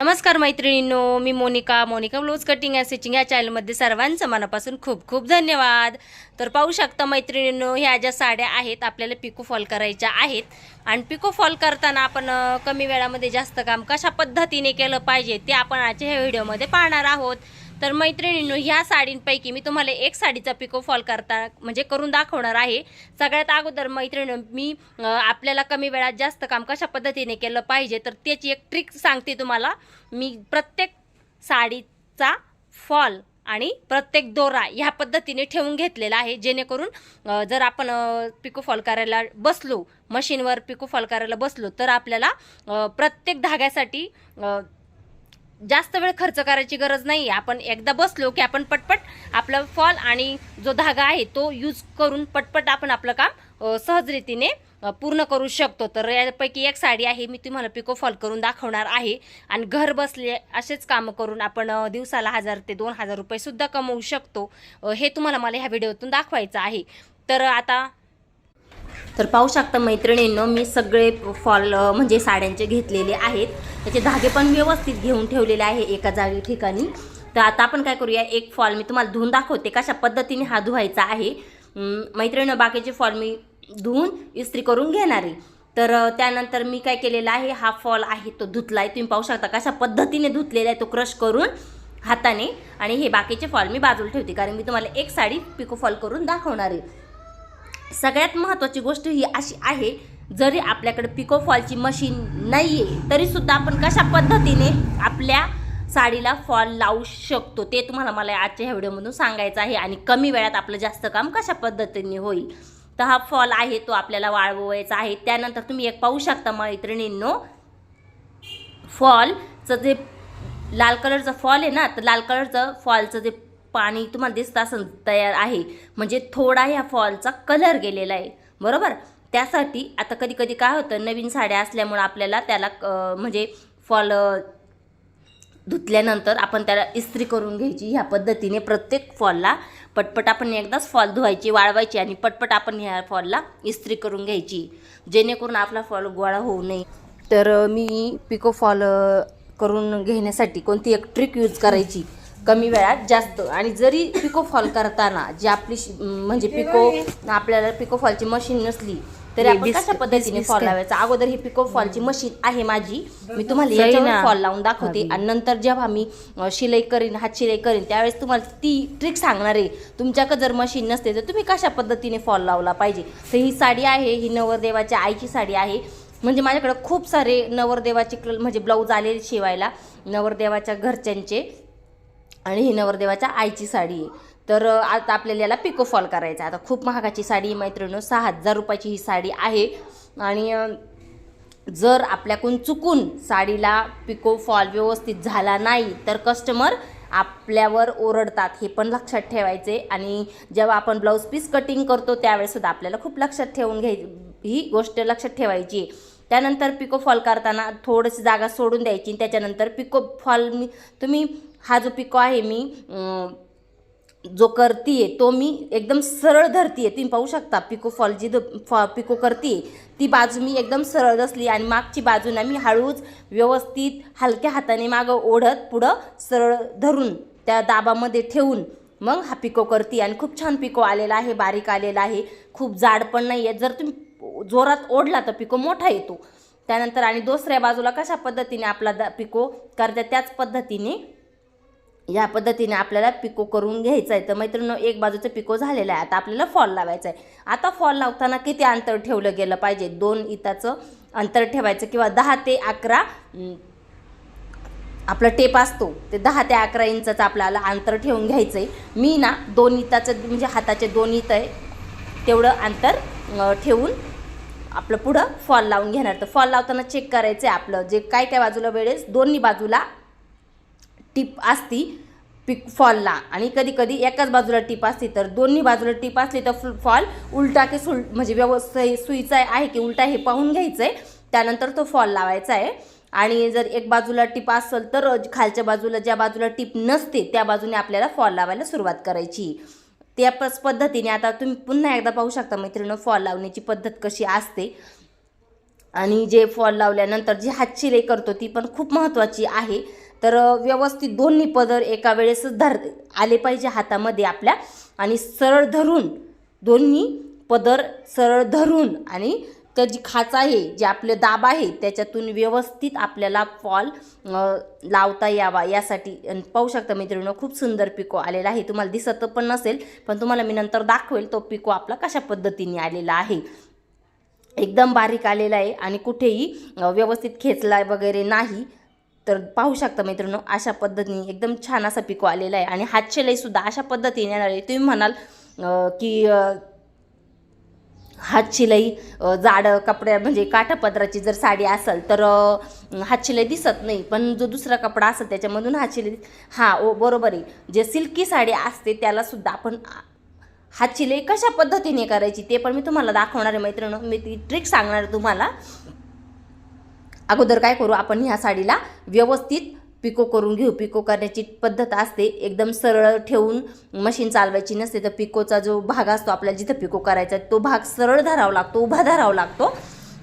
नमस्कार मैत्रिणींनो मी Monika. Monika blouse cutting and stitching या चॅनलमध्ये सर्वांचं मनापासून खूप खूप धन्यवाद. तर पाहू शकता मैत्रिणींनो ह्या ज्या साड्या आहेत आपल्याला पिको फॉल करायच्या आहेत. आणि पिको फॉल करताना आपण कमी वेळामध्ये जास्त काम कशा पद्धतीने केलं पाहिजे ते आपण आजच्या ह्या व्हिडिओमध्ये पाहणार आहोत. तर मैत्रिणींनो ह्या साडींपैकी मी तुम्हाला एक साडीचा पिको फॉल करता म्हणजे करून दाखवणार आहे. सगळ्यात अगोदर मैत्रिणी मी आपल्याला कमी वेळात जास्त काम कशा पद्धतीने केलं पाहिजे तर त्याची एक ट्रिक सांगते तुम्हाला. मी प्रत्येक साडीचा फॉल आणि प्रत्येक दोरा ह्या पद्धतीने ठेवून घेतलेला आहे जेणेकरून जर आपण पिको फॉल करायला बसलो मशीनवर पिको फॉल करायला बसलो तर आपल्याला प्रत्येक धाग्यासाठी जास्त वेळ खर्च करायची गरज नाही आपण एकदा बसलो की आपण पटपट आपला फॉल आणि जो धागा आहे तो यूज करून पटपट आपण आपलं काम सहजरीतीने पूर्ण करू शकतो. तर यापैकी एक साडी आहे मी तुम्हाला पिको फॉल करून दाखवणार आहे. आणि घर बसले असेच कामं करून आपण दिवसाला हजार ते दोन हजार रुपयेसुद्धा कमवू शकतो. हे तुम्हाला मला ह्या व्हिडिओतून दाखवायचं आहे. तर आता तर पाहू शकता मैत्रिणींनो मी सगळे फॉल म्हणजे साड्यांचे घेतलेले आहेत. त्याचे धागे पण व्यवस्थित घेऊन ठेवलेले आहे एका जागी ठिकाणी. तर आता आपण काय करूया एक फॉल मी तुम्हाला धुवून दाखवते कशा पद्धतीने हा धुवायचा आहे. मैत्रिणीनं बाकीचे फॉल मी धुवून इस्त्री करून घेणार आहे. तर त्यानंतर मी काय केलेला आहे हा फॉल आहे तो धुतला आहे तुम्ही पाहू शकता कशा पद्धतीने धुतलेला आहे तो क्रश करून हाताने. आणि हे बाकीचे फॉल मी बाजूला ठेवते कारण मी तुम्हाला एक साडी पिको फॉल करून दाखवणार आहे. सगळ्यात महत्त्वाची गोष्ट ही अशी आहे जरी आपल्याकडे पिको फॉलची मशीन नाही आहे तरीसुद्धा आपण कशा पद्धतीने आपल्या साडीला फॉल लावू शकतो ते तुम्हाला मला आजच्या ह्या व्हिडिओमधून सांगायचं आहे आणि कमी वेळात आपलं जास्त काम कशा पद्धतीने होईल. तर हा फॉल आहे तो आपल्याला वाळवायचा आहे. त्यानंतर तुम्ही एक पाहू शकता मैत्रिणींनो फॉलचं जे लाल कलरचं फॉल आहे ना तर लाल कलरचं फॉलचं जे पाणी तुम्हाला दिसत असं तयार आहे. म्हणजे थोडा ह्या फॉलचा कलर गेलेला आहे. बरोबर? त्यासाठी आता कधी कधी काय होतं नवीन साड्या असल्यामुळं आपल्याला त्याला म्हणजे फॉल धुतल्यानंतर आपण त्याला इस्त्री करून घ्यायची ह्या पद्धतीने प्रत्येक फॉलला पटपट आपण एकदाच फॉल धुवायची वाळवायची आणि पटपट आपण ह्या फॉलला इस्त्री करून घ्यायची. जेणेकरून आपला फॉल गोळा होऊ नये. तर मी पिको फॉल करून घेण्यासाठी कोणती एक ट्रिक यूज करायची? कमी वेळात जास्त. आणि जरी पिको फॉल करताना जी आपली म्हणजे पिको आपल्याला पिको फॉलची मशीन नसली तरी आपण कशा पद्धतीने फॉल लावायचा? अगोदर ही पिको फॉलची मशीन आहे माझी. मी तुम्हाला याच्यावर फॉल लावून दाखवते. आणि नंतर जेव्हा मी शिलाई करीन हात शिलाई करीन त्यावेळेस तुम्हाला ती ट्रिक सांगणार आहे. तुमच्याकडे जर मशीन नसते तर तुम्ही कशा पद्धतीने फॉल लावला पाहिजे? तर ही साडी आहे ही नवरदेवाच्या आईची साडी आहे. म्हणजे माझ्याकडे खूप सारे नवरदेवाचे म्हणजे ब्लाऊज आलेले शिवायला नवरदेवाच्या घरच्यांचे. आणि ही नवरदेवाच्या आईची साडी. आहे तर आता आपल्याला याला पिको फॉल करायचा आहे. आता खूप महागाची साडी आहे मैत्रिणी सहा हजार रुपयाची ही साडी आहे. आणि जर आपल्याकडून चुकून साडीला पिको फॉल व्यवस्थित झाला नाही तर कस्टमर आपल्यावर ओरडतात. हे पण लक्षात ठेवायचे आणि जेव्हा आपण ब्लाऊज पीस कटिंग करतो त्यावेळेसुद्धा आपल्याला खूप लक्षात ठेवून घ्याय ही गोष्ट लक्षात ठेवायची आहे. त्यानंतर पिको फॉल करताना थोडीशी जागा सोडून द्यायची त्याच्यानंतर पिको फॉल मी तुम्ही हा जो पिको आहे मी जो जो करतीये तो मी एकदम सरळ धरतीये. तुम्ही पाहू शकता पिको फॉल जी फॉ पिको करतीये ती बाजू मी एकदम सरळ दसली आणि मागची बाजू ना मी हळूच व्यवस्थित हलक्या हाताने मागं ओढत पुढं सरळ धरून त्या दाबामध्ये ठेवून मग हा पिको करते आणि खूप छान पिको आलेला आहे बारीक आलेला आहे. खूप जाड पण नाही आहे जर तुम्ही जोरात ओढला तर पिको मोठा येतो. त्यानंतर आणि दुसऱ्या बाजूला कशा पद्धतीने आपला द पिको करता त्याच पद्धतीने या पद्धतीने आपल्याला पिको करून घ्यायचं आहे. तर मैत्रिणी एक बाजूचं पिको झालेलं आहे. आता आपल्याला फॉल लावायचं आहे. आता फॉल लावताना किती अंतर ठेवलं गेलं पाहिजे? दोन इताचं अंतर ठेवायचं किंवा दहा ते अकरा आपला टेप असतो. ते दहा ते अकरा इंचाचं आपल्याला अंतर ठेवून घ्यायचं आहे मी ना दोन इताचं म्हणजे हाताचे दोन इत आहे तेवढं अंतर ठेवून आपलं पुढं फॉल लावून घेणार. तर फॉल लावताना चेक करायचं आहे आपलं. जे काय काय बाजूला वेळेस दोन्ही बाजूला टिप असती पिक फॉलला आणि कधी कधी एकाच बाजूला टिप असते तर दोन्ही बाजूला टिप असली तर फुल फॉल उलटा की सुल म्हणजे व्यवस्थित सुईचा आहे की उलटा हे पाहून घ्यायचं आहे त्यानंतर तो फॉल लावायचा आहे. आणि जर एक बाजूला टिप असेल तर खालच्या बाजूला ज्या बाजूला टिप नसते त्या बाजूने आपल्याला फॉल लावायला सुरुवात करायची. त्याच पद्धतीने आता तुम्ही पुन्हा एकदा पाहू शकता मैत्रिणी फॉल लावण्याची पद्धत कशी असते. आणि जे फॉल लावल्यानंतर जी हात करतो ती पण खूप महत्त्वाची आहे. तर व्यवस्थित दोन्ही पदर एका वेळेस धर आले पाहिजे हातामध्ये आपल्या. आणि सरळ धरून दोन्ही पदर सरळ धरून आणि तर जी खाच आहे जे आपले दाब आहे त्याच्यातून व्यवस्थित आपल्याला फॉल लावता यावा यासाठी. आणि पाहू शकता मित्रांनो खूप सुंदर पिको आलेला आहे. तुम्हाला दिसत पण नसेल पण तुम्हाला मी नंतर दाखवेल तो पिको आपला कशा पद्धतीने आलेला आहे. एकदम बारीक आलेला आहे आणि कुठेही व्यवस्थित खेचला वगैरे नाही. तर पाहू शकता मित्रांनो अशा पद्धतीने एकदम छान असा पिको आलेला आहे. आणि हातशिलाईसुद्धा अशा पद्धतीने येणार आहे. तुम्ही म्हणाल की हातशिलाई जाड कपड्या म्हणजे काठापदराची जर साडी असेल तर हातशिलाई दिसत नाही. पण जो दुसरा कपडा असेल त्याच्यामधून हातशिलाई हां ओ बरोबर आहे. जे सिल्की साडी असते त्यालासुद्धा आपण हातशिलाई कशा पद्धतीने करायची ते पण मी तुम्हाला दाखवणार आहे मैत्रिणी. मी ती ट्रिक सांगणार आहे तुम्हाला. अगोदर काय करू आपण ह्या साडीला व्यवस्थित पिको करून घेऊ. पिको करण्याची पद्धत असते. एकदम सरळ ठेवून मशीन चालवायची नसते तर पिकोचा जो भाग असतो आपल्याला जिथं पिको करायचा आहे, तो भाग सरळ धरावा लागतो उभा धरावा लागतो.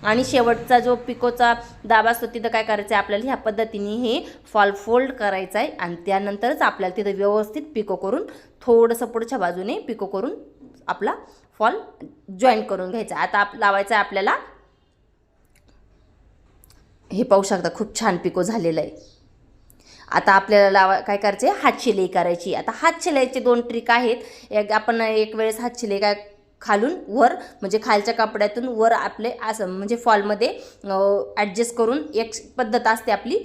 आणि शेवटचा जो पिकोचा दाब असतो तिथं काय करायचं आहे? आपल्याला ह्या पद्धतीने हे फॉल फोल्ड करायचं आहे. आणि त्यानंतरच आपल्याला तिथं व्यवस्थित पिको करून थोडंसं पुढच्या बाजूने पिको करून आपला फॉल जॉईन करून घ्यायचा आता आप लावायचं आहे आपल्याला. हे पाहू शकता खूप छान पिको झालेलं आहे. आता आपल्याला लावा काय करायचे? हात शिलाई करायची. आता हात शिलाईचे दोन ट्रिक आहेत. एक आपण एक वेळेस हात शिलाई काय खालून वर म्हणजे खालच्या कपड्यातून वर आपले असं म्हणजे फॉलमध्ये ॲडजस्ट करून एक पद्धत असते आपली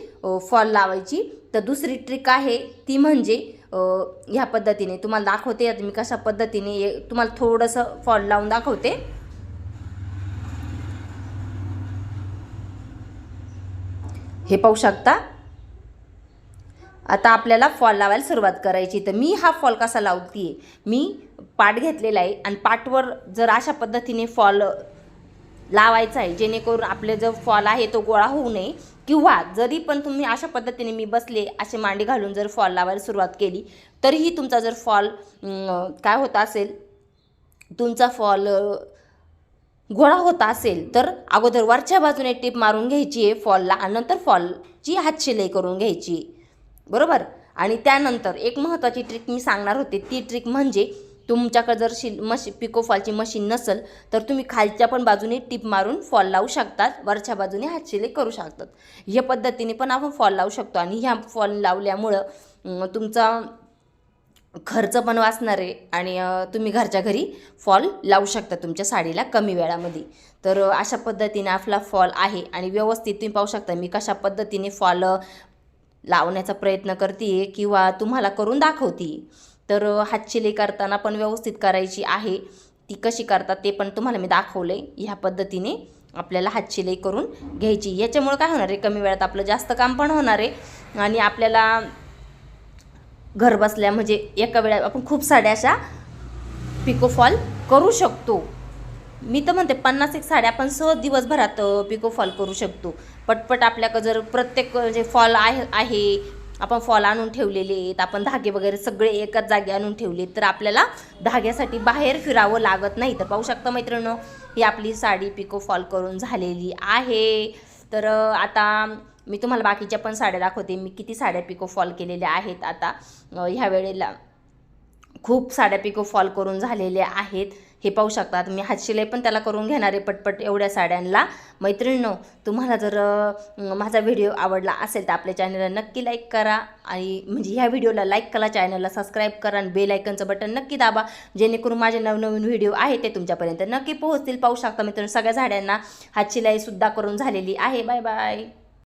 फॉल लावायची. तर दुसरी ट्रिक आहे ती म्हणजे ह्या पद्धतीने. तुम्हाला दाखवते आता मी कशा पद्धतीने तुम्हाला थोडंसं फॉल लावून दाखवते. हे पाहू शकता? आता आपल्याला फॉल लावायला सुरुवात करायची तर मी हा फॉल कसा लावते मी पाट घेतलेला आहे आणि पाटवर जर अशा पद्धतीने फॉल लावायचा आहे जेणेकरून आपले जो फॉल आहे तो गोळा होऊ नये किंवा जरी पण तुम्ही अशा पद्धतीने मी बसले असे मांडी घालून जर फॉल लावायला सुरुवात केली तरीही तुमचा जर फॉल काय होत असेल तुमचा फॉल गोळा होत असेल तर अगोदर वरच्या बाजूने टीप मारून घ्यायची आहे फॉलला आणि नंतर फॉलची हातशिलाई करून घ्यायची बरोबर? आणि त्यानंतर एक महत्त्वाची ट्रिक मी सांगणार होते. ती ट्रिक म्हणजे तुमच्याकडे जर शि मशी पिको फॉलची मशीन नसेल तर तुम्ही खालच्या पण बाजूने टिप मारून फॉल लावू शकतात. वरच्या बाजूने हातशिले करू शकतात. ह्या पद्धतीने पण आपण फॉल लावू शकतो. आणि ह्या फॉल लावल्यामुळं तुमचा खर्च पण वाचणार आहे आणि तुम्ही घरच्या घरी फॉल लावू शकता तुमच्या साडीला कमी वेळामध्ये. तर अशा पद्धतीने आपला फॉल आहे आणि व्यवस्थित तुम्ही पाहू शकता मी कशा पद्धतीने फॉल लावण्याचा प्रयत्न करते किंवा तुम्हाला करून दाखवते. तर अ, हातशिलाई करताना पण व्यवस्थित करायची आहे. ती कशी करतात ते पण तुम्हाला मी दाखवलं आहे ह्या पद्धतीने आपल्याला हातशिलाई करून घ्यायची. याच्यामुळे काय होणार आहे? कमी वेळात आपलं जास्त काम पण होणार आहे. आणि आपल्याला घर बसल्या म्हणजे एका वेळा आपण खूप साड्या अशा पिकोफॉल करू शकतो. मी तर म्हणते पन्नास एक साड्या आपण सहज दिवसभरात पिकोफॉल करू शकतो. पटपट आपल्याकडं जर प्रत्येक म्हणजे फॉल आहे आहे आपण फॉल आणून ठेवलेले आहेत आपण धागे वगैरे सगळे एकाच जागी आणून ठेवले तर आपल्याला धाग्यासाठी बाहेर फिरावं लागत नाही. तर पाहू शकता मैत्रिणी ही आपली साडी पिको फॉल करून झालेली आहे. तर आता मी तुम्हाला बाकीच्या पण साड्या दाखवते. मी किती साड्या पिको फॉल केलेल्या आहेत आता. ह्या वेळेला खूप साड्या पिको फॉल करून झालेल्या आहेत. हे पाहू शकता. मी हातशिलाई पण त्याला करून घेणार आहे पटपट एवढ्या साड्यांना मैत्रिणींनो तुम्हाला जर माझा व्हिडिओ आवडला असेल तर आपल्या चॅनलला नक्की लाईक करा आणि म्हणजे ह्या व्हिडिओला लाईक करा चॅनलला सबस्क्राईब करा आणि बेल आयकनचं बटन नक्की दाबा. जेणेकरून माझे नवनवीन व्हिडिओ आहे ते तुमच्यापर्यंत नक्की पोहोचतील. पाहू शकता मित्रांनो सगळ्या झाड्यांना हातशिलाईसुद्धा करून झालेली आहे. Bye bye